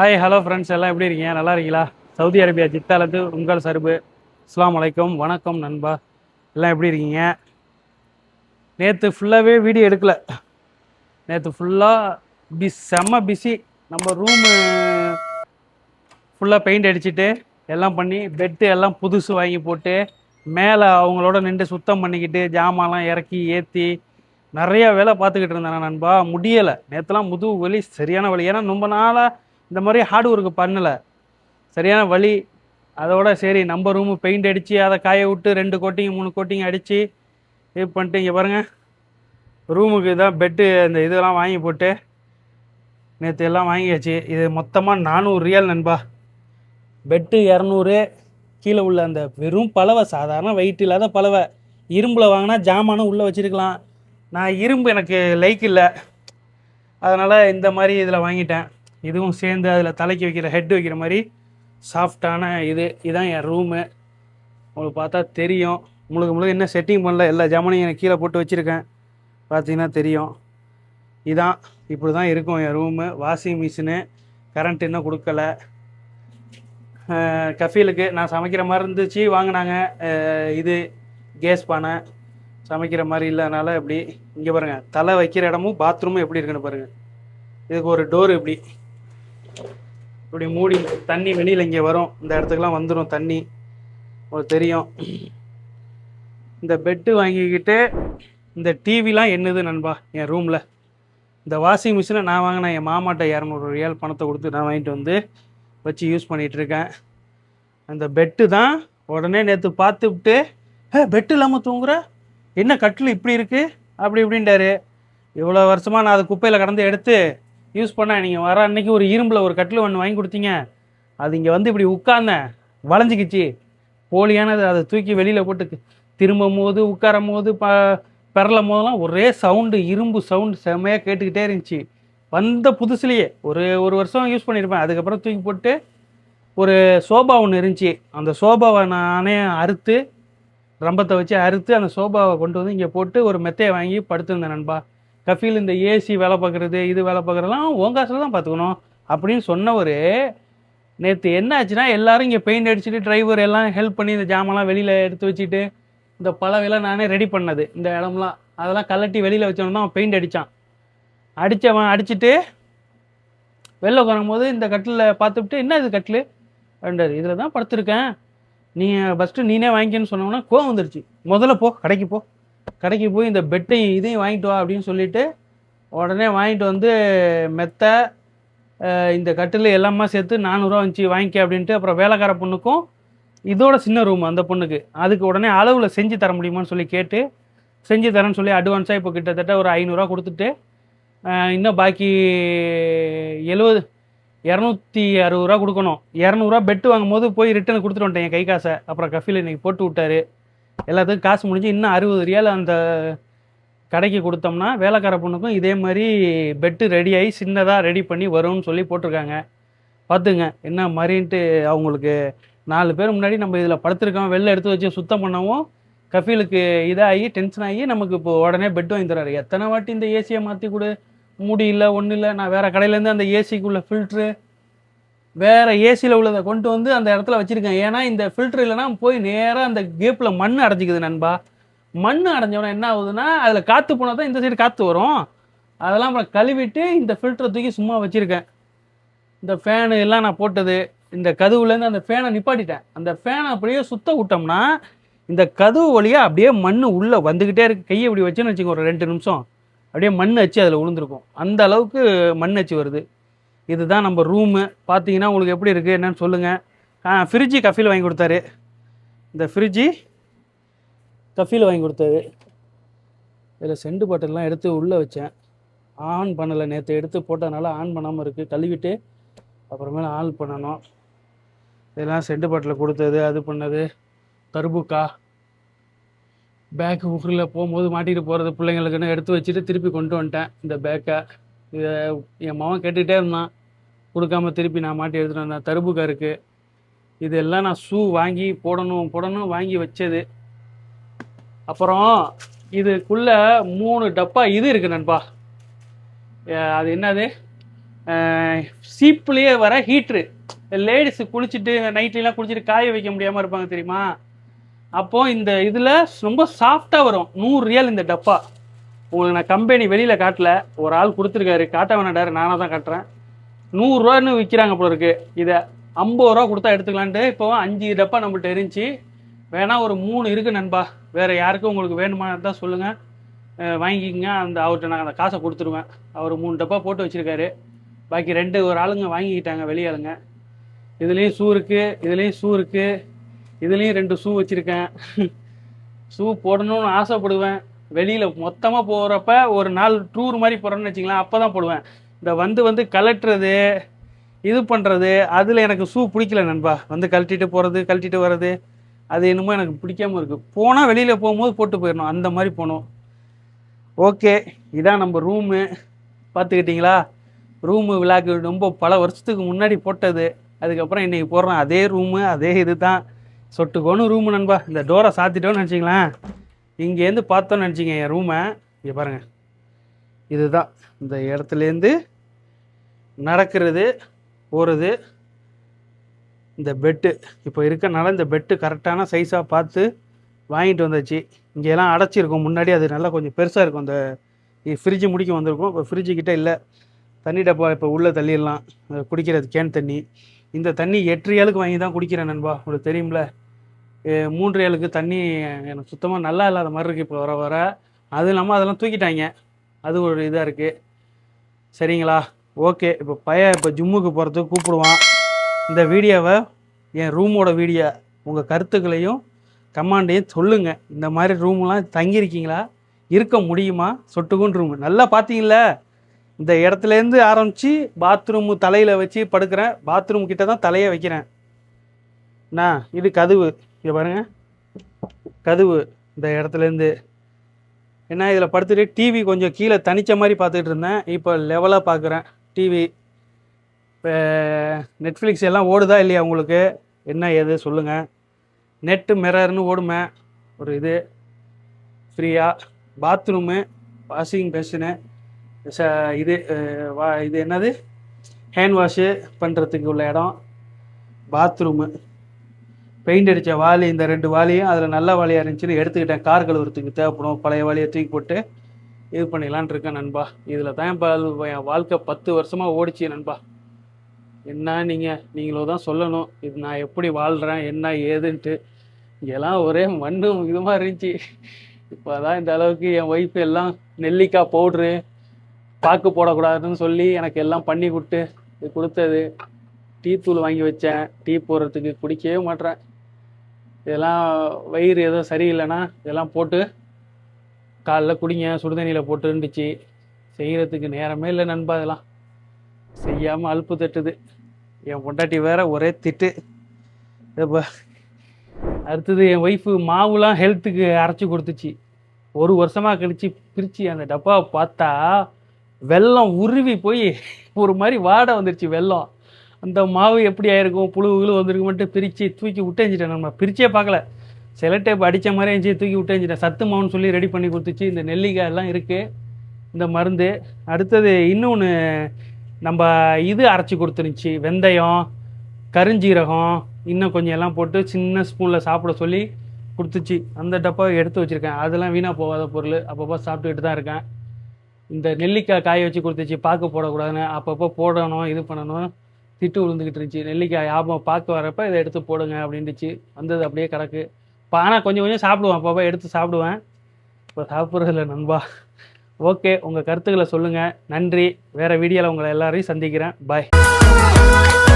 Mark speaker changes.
Speaker 1: hi hello friends எல்லாம் எப்படி இருக்கீங்க நல்லா இருக்கீங்களா சவுதி அரேபியா ஜித்தாலத்து உங்கள் சர்பு அஸ்லாம் வலைக்கம் வணக்கம் நண்பா எல்லாம் எப்படி இருக்கீங்க நேற்று ஃபுல்லாகவே வீடியோ எடுக்கலை நேற்று ஃபுல்லாக பி செம்ம பிஸி நம்ம ரூமு ஃபுல்லாக பெயிண்ட் அடிச்சுட்டு எல்லாம் பண்ணி பெட்டு எல்லாம் புதுசு வாங்கி போட்டு மேலே அவங்களோட நின்று சுத்தம் பண்ணிக்கிட்டு ஜாமான்லாம் இறக்கி ஏற்றி நிறையா வேலை பார்த்துக்கிட்டு இருந்தேன் நண்பா முடியலை நேற்றுலாம் முதுகு வலி சரியான வலி ஏன்னா ரொம்ப நாளாக இந்த மாதிரி ஹார்ட் ஒர்க்கு பண்ணலை சரியான வழி அதோட சரி நம்ம ரூமு பெயிண்ட் அடித்து அதை காய விட்டு ரெண்டு கோட்டிங் மூணு கோட்டிங் அடித்து இது பண்ணிட்டு இங்கே பாருங்கள் ரூமுக்கு இதான் பெட்டு இந்த இதெல்லாம் வாங்கி போட்டு நேற்று எல்லாம் வாங்கியாச்சு இது மொத்தமாக நானூறு ரியல் நண்பா பெட்டு இரநூறு கீழே உள்ள அந்த வெறும் பலவை சாதாரண வெயிட் இல்லாத பலவை இரும்பில் வாங்கினா ஜாமானும் உள்ளே வச்சுருக்கலாம் நான் இரும்பு எனக்கு லைக் இல்லை அதனால் இந்த மாதிரி இதில் வாங்கிட்டேன் இதுவும் சேர்ந்து அதில் தலைக்கு வைக்கிற ஹெட் வைக்கிற மாதிரி சாஃப்டான இது இதுதான் என் ரூமு உங்களுக்கு பார்த்தா தெரியும் முழுக்க முழுக்க என்ன செட்டிங் பண்ணல எல்லா ஜாமானையும் எனக்கு கீழே போட்டு வச்சுருக்கேன் பார்த்தீங்கன்னா தெரியும் இதான் இப்படி தான் இருக்கும் என் ரூமு வாஷிங் மிஷினு கரண்ட் இன்னும் கொடுக்கல கஃபீலுக்கு நான் சமைக்கிற மாதிரி இருந்துச்சு வாங்கினாங்க இது கேஸ் பானை சமைக்கிற மாதிரி இல்லைனால இப்படி இங்கே பாருங்கள் தலை வைக்கிற இடமும் பாத்ரூமும் எப்படி இருக்குன்னு பாருங்கள் இதுக்கு ஒரு டோர் இப்படி இப்படி மூடி தண்ணி வெளியில் இங்கே வரும் இந்த இடத்துக்குலாம் வந்துடும் தண்ணி உங்களுக்கு தெரியும் இந்த பெட்டு வாங்கிக்கிட்டு இந்த டிவிலாம் என்னது நண்பா என் ரூமில் இந்த வாஷிங் மிஷினை நான் வாங்கினேன் என் மாமாட்ட இரநூறு ரியால் பணத்தை கொடுத்து நான் வாங்கிட்டு வந்து வச்சு யூஸ் பண்ணிகிட்ருக்கேன் அந்த பெட்டு தான் உடனே நேற்று பார்த்துவிட்டு ஏ பெட்டு இல்லாமல் தூங்குற என்ன கட்டில் இப்படி இருக்குது அப்படி இப்படின்ட்டாரு இவ்வளோ வருஷமாக நான் அதை குப்பையில் கடந்து எடுத்து யூஸ் பண்ணால் நீங்கள் வர அன்னைக்கு ஒரு இரும்பில் ஒரு கட்டில் ஒன்று வாங்கி கொடுத்தீங்க அது இங்கே வந்து இப்படி உட்கார்ந்தேன் வளைஞ்சிக்கிச்சு போலியானது அதை தூக்கி வெளியில் போட்டு திரும்பும் போது உட்காரும் போது ப பெறலும் போதெல்லாம் ஒரே சவுண்டு இரும்பு சவுண்டு செம்மையாக கேட்டுக்கிட்டே இருந்துச்சு வந்த புதுசுலேயே ஒரு ஒரு வருஷம் யூஸ் பண்ணியிருப்பேன் அதுக்கப்புறம் தூக்கி போட்டு ஒரு சோபா ஒன்று இருந்துச்சு அந்த சோபாவை நானே அறுத்து ரம்பத்தை வச்சு அறுத்து அந்த சோபாவை கொண்டு வந்து இங்கே போட்டு ஒரு மெத்தையை வாங்கி படுத்திருந்தேன் நண்பா கஃபீல் இந்த ஏசி வேலை பார்க்குறது இது வேலை பார்க்குறதுலாம் உன் காசில் தான் பார்த்துக்கணும் அப்படின்னு சொன்னவர் நேற்று என்ன ஆச்சுன்னா எல்லோரும் இங்கே பெயிண்ட் அடிச்சுட்டு டிரைவர் எல்லாம் ஹெல்ப் பண்ணி இந்த ஜாமெல்லாம் வெளியில் எடுத்து வச்சுட்டு இந்த பழவையெல்லாம் நானே ரெடி பண்ணது இந்த இடம்லாம் அதெல்லாம் கலட்டி வெளியில் வச்சோன்னா அவன் பெயிண்ட் அடித்தான் அடித்தவன் அடிச்சுட்டு வெளில போது இந்த கட்டிலில் பார்த்துட்டு என்ன இது கட்டில் அப்படின்றது இதில் தான் படுத்துருக்கேன் நீ ஃபஸ்ட்டு நீனே வாங்கிக்கன்னு சொன்னோன்னா கோவம் வந்துருச்சு முதல்ல போ கடைக்கு போ கடைக்கு போய் இந்த பெட்டையும் இதையும் வாங்கிட்டு வா அப்படின்னு சொல்லிட்டு உடனே வாங்கிட்டு வந்து மெத்தை இந்த கட்டில் எல்லாமே சேர்த்து நானூறுரூவா வந்துச்சு வாங்கிக்க அப்படின்ட்டு அப்புறம் வேலைக்கார பொண்ணுக்கும் இதோட சின்ன ரூம் அந்த பொண்ணுக்கு அதுக்கு உடனே அளவில் செஞ்சு தர முடியுமான்னு சொல்லி கேட்டு செஞ்சு தரேன்னு சொல்லி அட்வான்ஸாக இப்போ கிட்டத்தட்ட ஒரு ஐநூறுரூவா கொடுத்துட்டு இன்னும் பாக்கி எழுவது இரநூத்தி அறுபது ரூபா கொடுக்கணும் இரநூறுவா பெட்டு வாங்கும் போது போய் ரிட்டன் கொடுத்துட்டு வந்துட்டேன் என் கை காசை அப்புறம் கஃபில் இன்றைக்கி போட்டு விட்டாரு எல்லாத்துக்கும் காசு முடிஞ்சு இன்னும் அறுபது ரியால் அந்த கடைக்கு கொடுத்தோம்னா வேலைக்கார பொண்ணுக்கும் இதே மாதிரி பெட்டு ரெடி ஆகி சின்னதாக ரெடி பண்ணி வரும்னு சொல்லி போட்டிருக்காங்க பார்த்துங்க என்ன மாதிரின்ட்டு அவங்களுக்கு நாலு பேர் முன்னாடி நம்ம இதில் படுத்துருக்கோம் வெளில எடுத்து வச்சு சுத்தம் பண்ணவும் கஃபீலுக்கு இதாகி டென்ஷன் ஆகி நமக்கு இப்போது உடனே பெட் வாங்கி தர்றாரு எத்தனை வாட்டி இந்த ஏசியை மாற்றி கொடு முடியல ஒன்றும் இல்லை நான் வேறு கடையிலேருந்து அந்த ஏசிக்குள்ளே ஃபில்ட்ரு வேறு ஏசியில் உள்ளதை கொண்டு வந்து அந்த இடத்துல வச்சுருக்கேன் ஏன்னா இந்த ஃபில்ட்ரு இல்லைனா போய் நேராக அந்த கேப்பில் மண் அடைஞ்சிக்குது நண்பா மண் அடைஞ்சோடனே என்ன ஆகுதுன்னா அதில் காற்று போனால் தான் இந்த சைடு காற்று வரும் அதெல்லாம் அப்புறம் கழுவிட்டு இந்த ஃபில்டரை தூக்கி சும்மா வச்சுருக்கேன் இந்த ஃபேனு எல்லாம் நான் போட்டது இந்த கதுவுலேருந்து அந்த ஃபேனை நிப்பாட்டிட்டேன் அந்த ஃபேனை அப்படியே சுத்த விட்டோம்னா இந்த கதுவு வழியாக அப்படியே மண் உள்ளே வந்துக்கிட்டே இருக்கு கையை இப்படி வச்சுன்னு வச்சுக்கோங்க ஒரு ரெண்டு நிமிஷம் அப்படியே மண் அச்சு அதில் விழுந்துருக்கும் அந்த அளவுக்கு மண் அச்சு வருது இதுதான் நம்ம ரூமு பார்த்தீங்கன்னா உங்களுக்கு எப்படி இருக்குது என்னென்னு சொல்லுங்கள் ஃப்ரிட்ஜி கஃபில் வாங்கி கொடுத்தாரு இந்த ஃப்ரிட்ஜி கஃபியில் வாங்கி கொடுத்தாரு இதில் செண்டு பாட்டிலாம் எடுத்து உள்ளே வச்சேன் ஆன் பண்ணலை நேற்று எடுத்து போட்டதுனால ஆன் பண்ணாமல் இருக்குது கழுவிட்டு அப்புறமேல ஆன் பண்ணணும் இதெல்லாம் செண்டு பாட்டில் கொடுத்தது அது பண்ணது தர்புக்கா பேக்கு உகரில் போகும்போது மாட்டிகிட்டு போகிறது பிள்ளைங்களுக்குன்னு எடுத்து வச்சுட்டு திருப்பி கொண்டு வந்துட்டேன் இந்த பேக்கை இதை என் மகன் கேட்டுக்கிட்டே இருந்தான் கொடுக்காம திருப்பி நான் மாட்டி எடுத்துகிட்டு வந்தேன் தருபுகா கருக்கு இதெல்லாம் நான் ஷூ வாங்கி போடணும் போடணும் வாங்கி வச்சது அப்புறம் இதுக்குள்ளே மூணு டப்பா இது இருக்கு நண்பா அது என்னது சீப்புலேயே வர ஹீட்ரு லேடிஸு குளிச்சுட்டு நைட்லாம் குளிச்சுட்டு காய வைக்க முடியாமல் இருப்பாங்க தெரியுமா அப்போது இந்த இதில் ரொம்ப சாஃப்டாக வரும் நூறு ரியல் இந்த டப்பா உங்களுக்கு நான் கம்பெனி வெளியில் காட்டல ஒரு ஆள் கொடுத்துருக்காரு காட்ட வேணாடாரு நானாக தான் காட்டுறேன் நூறுரூவான்னு விற்கிறாங்க போல இருக்கு இதை ஐம்பது ரூபா கொடுத்தா எடுத்துக்கலான்ட்டு இப்போ அஞ்சு டப்பா நம்மள்ட்ட இருந்துச்சு வேணால் ஒரு மூணு இருக்குது நண்பா வேறு யாருக்கும் உங்களுக்கு வேணுமானது தான் சொல்லுங்கள் வாங்கிக்கோங்க அந்த அவர்கிட்ட நான் அந்த காசை கொடுத்துருவேன் அவர் மூணு டப்பா போட்டு வச்சுருக்காரு பாக்கி ரெண்டு ஒரு ஆளுங்க வாங்கிக்கிட்டாங்க வெளியாளுங்க இதுலேயும் ஷூ இருக்குது இதுலேயும் ஷூ இருக்குது இதுலேயும் ரெண்டு ஷூ வச்சுருக்கேன் ஷூ போடணும்னு ஆசைப்படுவேன் வெளியில் மொத்தமாக போகிறப்ப ஒரு நாள் டூர் மாதிரி போகிறோன்னு வச்சிங்களேன் அப்போ தான் போடுவேன் இந்த வந்து வந்து கலட்டுறது இது பண்ணுறது அதில் எனக்கு ஷூ பிடிக்கல நண்பா வந்து கழட்டிட்டு போகிறது கழட்டிட்டு வர்றது அது என்னமோ எனக்கு பிடிக்காமல் இருக்குது போனால் வெளியில் போகும்போது போட்டு போயிடணும் அந்த மாதிரி போகணும் ஓகே இதான் நம்ம ரூமு பார்த்துக்கிட்டிங்களா ரூமு விழாக்கு ரொம்ப பல வருஷத்துக்கு முன்னாடி போட்டது அதுக்கப்புறம் இன்றைக்கி போடுறோம் அதே ரூமு அதே இது தான் சொட்டுக்கோன்னு ரூமு நண்பா இந்த டோரை சாத்திட்டோன்னு நினச்சிங்களேன் இங்கேருந்து பார்த்தோன்னு நினச்சிங்க என் ரூமை இங்கே பாருங்கள் இதுதான் இந்த இடத்துலேருந்து நடக்கிறது போகிறது இந்த பெட்டு இப்போ இருக்கனால இந்த பெட்டு கரெக்டான சைஸாக பார்த்து வாங்கிட்டு வந்தாச்சு இங்கெல்லாம் அடைச்சிருக்கும் முன்னாடி அது நல்லா கொஞ்சம் பெருசாக இருக்கும் அந்த ஃப்ரிட்ஜு முடிக்க வந்திருக்கும் இப்போ ஃப்ரிட்ஜு கிட்டே இல்லை தண்ணி டப்பா இப்போ உள்ளே தள்ளிடலாம் குடிக்கிறது கேன் தண்ணி இந்த தண்ணி எட்டு ஏழுக்கு வாங்கி தான் குடிக்கிறேன் நண்பா உங்களுக்கு தெரியும்ல மூன்று ஏழுக்கு தண்ணி எனக்கு சுத்தமாக நல்லா இல்லாத மாதிரி இருக்குது இப்போ வர வர அது இல்லாமல் அதெல்லாம் தூக்கிட்டாங்க அது ஒரு இதாக இருக்குது சரிங்களா ஓகே இப்போ பையன் இப்போ ஜிம்முக்கு போகிறதுக்கு கூப்பிடுவான் இந்த வீடியோவை என் ரூமோட வீடியோ உங்கள் கருத்துக்களையும் கமாண்டையும் சொல்லுங்கள் இந்த மாதிரி ரூம்லாம் தங்கியிருக்கீங்களா இருக்க முடியுமா சொட்டுக்குன்னு ரூம் நல்லா பார்த்தீங்களா இந்த இடத்துலேருந்து ஆரம்பித்து பாத்ரூம் தலையில் வச்சு படுக்கிறேன் பாத்ரூம் கிட்டே தான் தலையை வைக்கிறேன் நான் இது கதவு இங்கே பாருங்கள் கதவு இந்த இடத்துலேருந்து ஏன்னா இதில் படுத்துட்டு டிவி கொஞ்சம் கீழே தனித்த மாதிரி பார்த்துட்டு இருந்தேன் இப்போ லெவலாக பார்க்குறேன் டிவி இப்போ நெட்ஃப்ளிக்ஸ் எல்லாம் ஓடுதா இல்லையா உங்களுக்கு என்ன ஏது சொல்லுங்கள் நெட்டு மிரர்னு ஓடுமே ஒரு இது ஃப்ரீயாக பாத்ரூமு வாஷிங் மெஷினு ச இது வா இது என்னது ஹேண்ட் வாஷு பண்ணுறதுக்கு உள்ள இடம் பாத்ரூமு பெயிண்ட் அடித்த வாலி இந்த ரெண்டு வாலியும் அதில் நல்ல வாலியாக இருந்துச்சுன்னு எடுத்துக்கிட்டேன் கார் கழுவுறதுக்கு தேவைப்படும் பழைய வாலியை தூக்கி போட்டு இது பண்ணிடலான் இருக்கேன் நண்பா இதில் தான் என் வாழ்க்கை பத்து வருஷமாக ஓடிச்சு நண்பா என்ன நீங்கள் நீங்களும் தான் சொல்லணும் இது நான் எப்படி வாழ்கிறேன் என்ன ஏதுன்ட்டு இங்கெல்லாம் ஒரே மண்ணும் இதுமாக இருந்துச்சு இப்போ தான் இந்த அளவுக்கு என் ஒய்ஃப் எல்லாம் நெல்லிக்காய் பவுட்ரு பாக்கு போடக்கூடாதுன்னு சொல்லி எனக்கு எல்லாம் பண்ணி கொடுத்து கொடுத்தது டீ தூள் வாங்கி வச்சேன் டீ போடுறதுக்கு குடிக்கவே மாட்டேறேன் இதெல்லாம் வயிறு ஏதோ சரியில்லைன்னா இதெல்லாம் போட்டு காலைல குடிங்க சுடுதண்ணியில் போட்டு இருந்துச்சு செய்கிறதுக்கு நேரமே இல்லை நண்பா அதெல்லாம் செய்யாமல் அழுப்பு தட்டுது என் பொண்டாட்டி வேற ஒரே திட்டு இப்போ அடுத்தது என் ஒய்ஃபு மாவுலாம் ஹெல்த்துக்கு அரைச்சி கொடுத்துச்சு ஒரு வருஷமாக கழித்து பிரித்து அந்த டப்பாவை பார்த்தா வெள்ளம் உருவி போய் ஒரு மாதிரி வாடை வந்துருச்சு வெள்ளம் அந்த மாவு எப்படி ஆயிருக்கும் புழு வந்திருக்கு மட்டும் பிரித்து தூக்கி விட்டேஞ்சிட்டேன் நம்ம பிரிச்சே பார்க்கல சில டேப் அடித்த மாதிரி இருந்துச்சு தூக்கி விட்டேஞ்சிட்டேன் சத்து மாவுன்னு சொல்லி ரெடி பண்ணி கொடுத்துச்சு இந்த நெல்லிக்காய் எல்லாம் இருக்குது இந்த மருந்து அடுத்தது இன்னொன்று நம்ம இது அரைச்சி கொடுத்துருந்துச்சி வெந்தயம் கருஞ்சீரகம் இன்னும் கொஞ்சம் எல்லாம் போட்டு சின்ன ஸ்பூனில் சாப்பிட சொல்லி கொடுத்துச்சு அந்த டப்பாவை எடுத்து வச்சுருக்கேன் அதெல்லாம் வீணாக போகாத பொருள் அப்பப்போ சாப்பிட்டுக்கிட்டு தான் இருக்கேன் இந்த நெல்லிக்காய் காய வச்சு கொடுத்துச்சு பாக்கு போடக்கூடாதுன்னு அப்பப்போ போடணும் இது பண்ணணும் திட்டு விழுந்துக்கிட்டு இருந்துச்சு நெல்லிக்காய் யாபம் பார்க்க வரப்போ இதை எடுத்து போடுங்க அப்படின்ட்டுச்சு வந்தது அப்படியே கிடக்கு இப்போ ஆனால் கொஞ்சம் கொஞ்சம் சாப்பிடுவேன் அப்பப்போ எடுத்து சாப்பிடுவேன் இப்போ சாப்பிட்றதில்ல நண்பா ஓகே உங்கள் கருத்துக்களை சொல்லுங்கள் நன்றி வேறு வீடியோவில் உங்களை எல்லாரையும் சந்திக்கிறேன் பாய்